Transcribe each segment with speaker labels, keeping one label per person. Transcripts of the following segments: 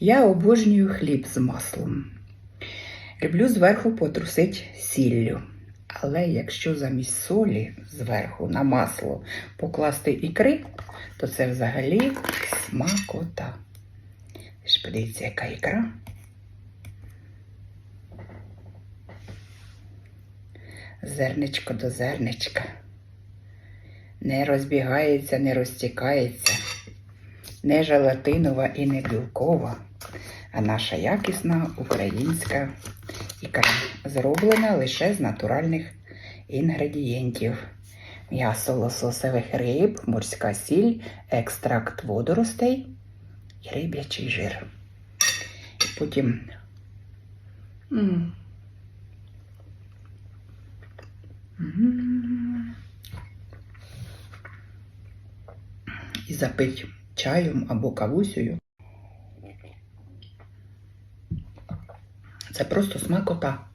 Speaker 1: Я обожнюю хліб з маслом. Люблю зверху потрусить сіллю. Але якщо замість солі зверху на масло покласти ікри, то це взагалі смакота. Ж подивіться, яка ікра. Зерничко до зерничка. Не розбігається, не розтікається, не желатинова і не білкова, а наша якісна українська ікра, зроблена лише з натуральних інгредієнтів. М'ясо лососевих риб, морська сіль, екстракт водоростей і риб'ячий жир. Потім. м, м, І запить чаєм або кавусею. Це просто смакота.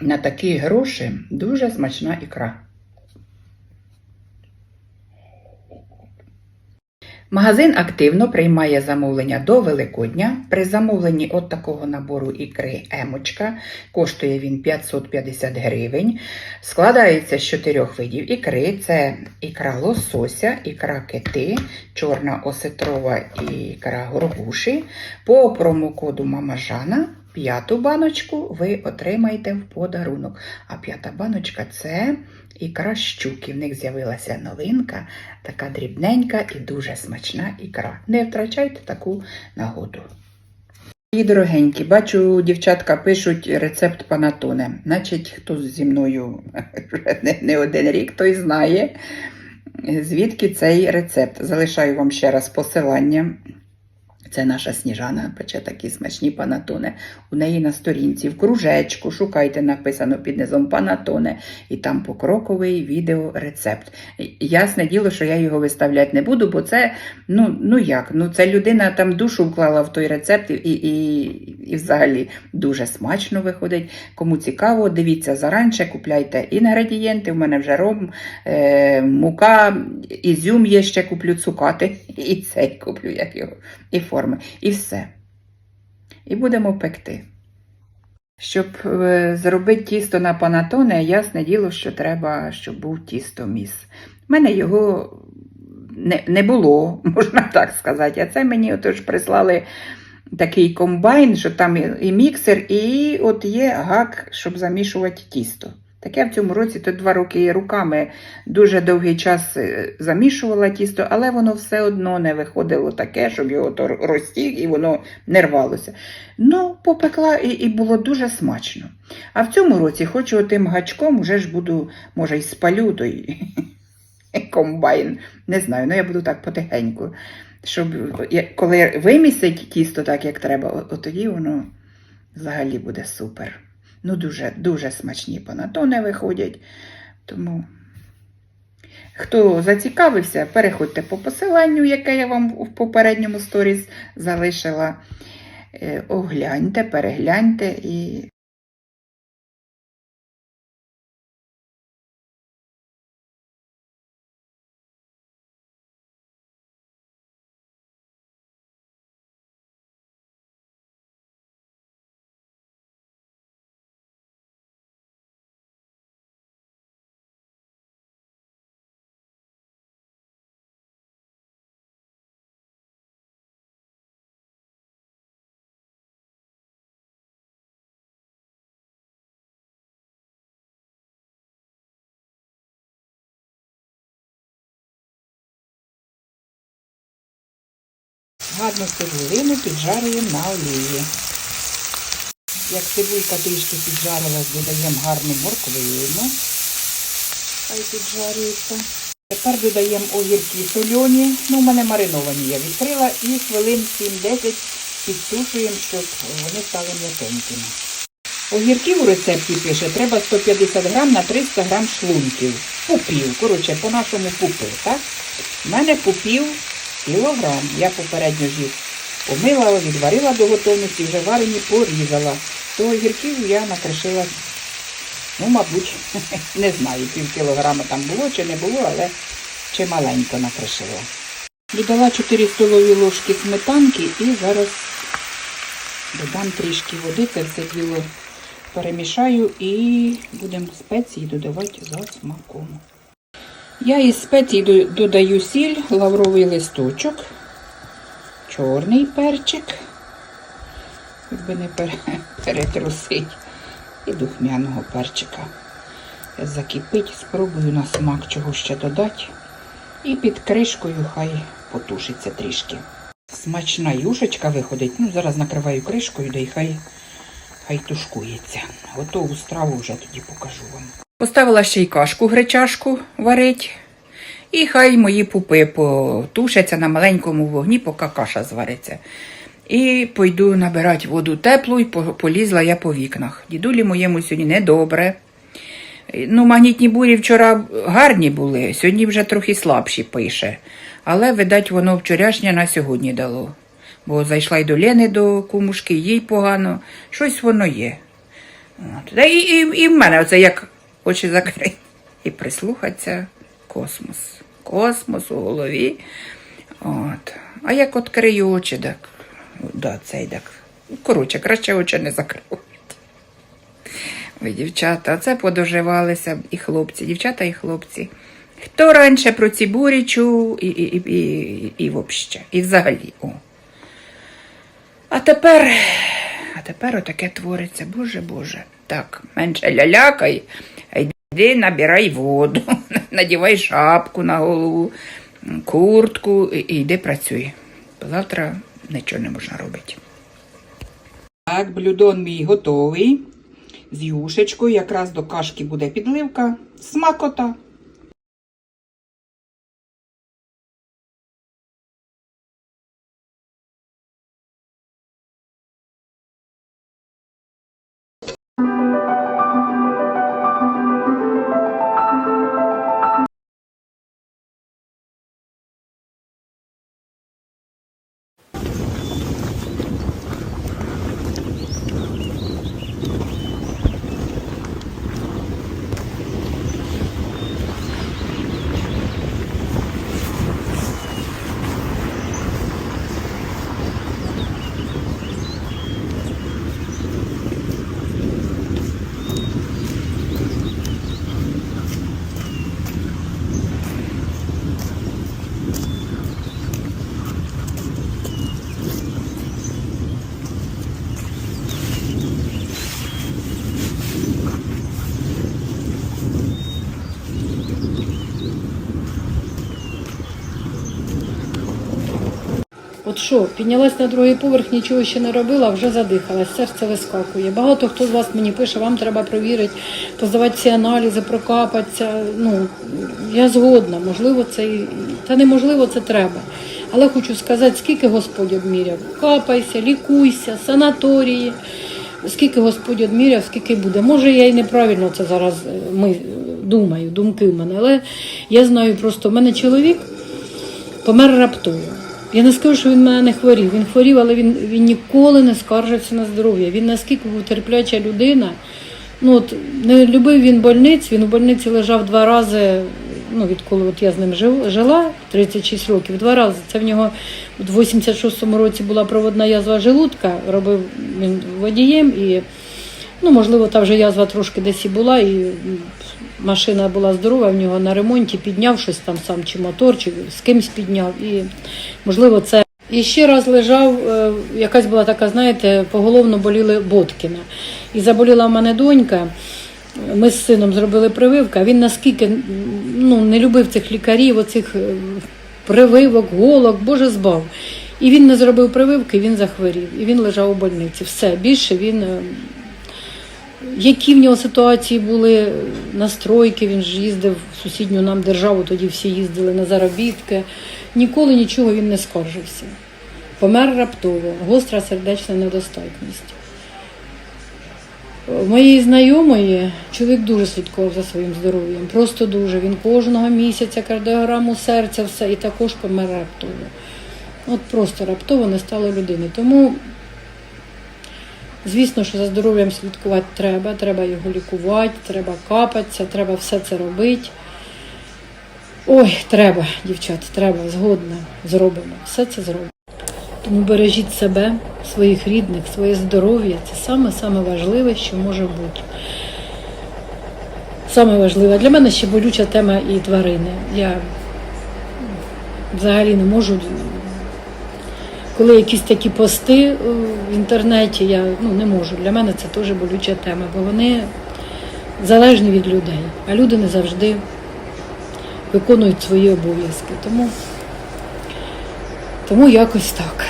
Speaker 1: На такі гроші дуже смачна ікра. Магазин активно приймає замовлення до Великодня. При замовленні от такого набору ікри Емочка коштує він 550 гривень. Складається з чотирьох видів ікри: це ікра лосося, ікра кити, чорна осетрова і ікра горгуші. По промокоду Мамажана п'яту баночку ви отримаєте в подарунок. А п'ята баночка це ікра щуки. В них з'явилася новинка, така дрібненька і дуже смачна ікра. Не втрачайте таку нагоду. І дорогенькі, бачу, дівчатка пишуть рецепт панатоне. Значить, хто зі мною вже не, один рік, той знає, звідки цей рецепт. Залишаю вам ще раз посилання. Це наша сніжана пече такі смачні панатоне. У неї на сторінці в кружечку шукайте, написано під низом панатоне, і там покроковий відеорецепт. Ясне діло, що я його виставляти не буду, бо це, ну, ну як, ну це людина там душу вклала в той рецепт, і, і, і взагалі дуже смачно виходить. Кому цікаво, дивіться заранше, купляйте інгредієнти. В мене вже ром, е, мука, ізюм є ще куплю цукати, і цей куплю, як його, і форми, і все. І будемо пекти. Щоб е, зробити тісто на панатоне, ясне діло, що треба, щоб був тістоміс. У мене його не, не було, можна так сказати. А це мені отож прислали такий комбайн, що там і міксер, і от є гак, щоб замішувати тісто. Таке в цьому році то два роки руками дуже довгий час е, замішувала тісто, але воно все одно не виходило таке, щоб його то розтіг і воно не рвалося. Ну, попекла і, і було дуже смачно. А в цьому році хочу тим гачком, вже ж буду, може, й спалю той комбайн. Не знаю, ну я буду так потихеньку. Щоб коли вимісить тісто так, як треба, от тоді воно взагалі буде супер. Ну, дуже, дуже смачні панатони виходять. Тому, хто зацікавився, переходьте по посиланню, яке я вам в попередньому сторіс залишила. Е, Огляньте, перегляньте і гарно цибулину піджарюємо на олії. Як цибулька трішки піджарилась, додаємо гарну морквину. Хай піджарюється. Тепер додаємо огірки сольоні. Ну, у мене мариновані я відкрила і хвилин 7-10 підсушуємо, щоб вони стали м'якенькими. Огірків у рецепті пише, треба 150 грам на 300 грам шлунків. Пупів, коротше, по-нашому пупи, так? У мене пупів кілограм. Я попередньо ж їх помила, відварила до готовності, вже варені порізала. То огірків я накришила Ну, мабуть, не знаю, пів кілограма там було чи не було, але чималенько накришила. Додала 4 столові ложки сметанки і зараз додам трішки води, це все діло перемішаю і будемо спеції додавати за смаком. Я із спецій додаю сіль, лавровий листочок, чорний перчик, якби не перетрусить, і духмяного перчика. Закипить, спробую на смак чого ще додати. І під кришкою хай потушиться трішки. Смачна юшечка виходить. Ну, зараз накриваю кришкою, да й хай, хай тушкується. Готову страву вже тоді покажу вам. Поставила ще й кашку гречашку варить. І хай мої пупи потушаться на маленькому вогні, поки каша звариться. І пойду набирати воду теплу, і полізла я по вікнах. Дідулі моєму сьогодні недобре. Ну, магнітні бурі вчора гарні були, сьогодні вже трохи слабші пише. Але, видать, воно вчорашнє на сьогодні дало. Бо зайшла й до Лени до кумушки, їй погано, щось воно є. От. І, і, і в мене оце як очі закрити. І прислухаться космос. Космос у голові. От. А як відкрию очі, так, да, цей так. Коротше, краще очі не закривати. Ой, дівчата, це подоживалися і хлопці, дівчата і хлопці. Хто раніше про ці бурі чув і, і, і, і, і, і взагалі. О. А тепер, а тепер отаке твориться, Боже Боже. Так, менше лялякай, а йди набирай воду, надівай шапку на голову, куртку і, йди працюй. Завтра нічого не можна робити. Так, блюдон мій готовий. З юшечкою, якраз до кашки буде підливка. Смакота.
Speaker 2: От що, піднялась на другий поверх, нічого ще не робила, вже задихалась, серце вискакує. Багато хто з вас мені пише, вам треба провірити, поздавати всі аналізи, прокапатися. Ну, я згодна, можливо, це і та неможливо, це треба. Але хочу сказати, скільки Господь обміряв. Капайся, лікуйся, санаторії. Скільки Господь одміряв, скільки буде. Може, я і неправильно це зараз е, ми, е, думаю, думки в мене, але я знаю просто, в мене чоловік помер раптово. Я не скажу, що він мене не хворів. Він хворів, але він, він ніколи не скаржився на здоров'я. Він наскільки був терпляча людина. Ну, от, не любив він больниць, він у больниці лежав два рази, ну, відколи от я з ним жила 36 років, два рази. Це в нього в 86-му році була проводна язва желудка, робив він водієм і Ну, можливо, та вже язва трошки десь і була, і машина була здорова, в нього на ремонті підняв щось там сам, чи мотор, чи з кимсь підняв. І, можливо, це. І ще раз лежав, е, якась була така, знаєте, поголовно боліли Боткіна. І заболіла в мене донька. Ми з сином зробили прививку, а він наскільки ну, не любив цих лікарів, оцих е, прививок, голок, Боже збав. І він не зробив прививки, він захворів. І він лежав у больниці. Все, більше він е, які в нього ситуації були настройки, він ж їздив в сусідню нам державу, тоді всі їздили на заробітки. Ніколи нічого він не скаржився. Помер раптово, гостра сердечна недостатність. Моєї знайомої чоловік дуже слідкував за своїм здоров'ям, просто дуже. Він кожного місяця кардіограму серця, все, і також помер раптово. От просто раптово не стало людини. Тому Звісно, що за здоров'ям слідкувати треба, треба його лікувати, треба капатися, треба все це робити. Ой, треба, дівчат, треба, згодна, зробимо. Все це зробимо. Тому бережіть себе, своїх рідних, своє здоров'я. Це саме-саме важливе, що може бути. Саме важливе. Для мене ще болюча тема і тварини. Я взагалі не можу. Коли якісь такі пости е, в інтернеті, я ну, не можу. Для мене це теж болюча тема, бо вони залежні від людей, а люди не завжди виконують свої обов'язки. Тому, тому якось так.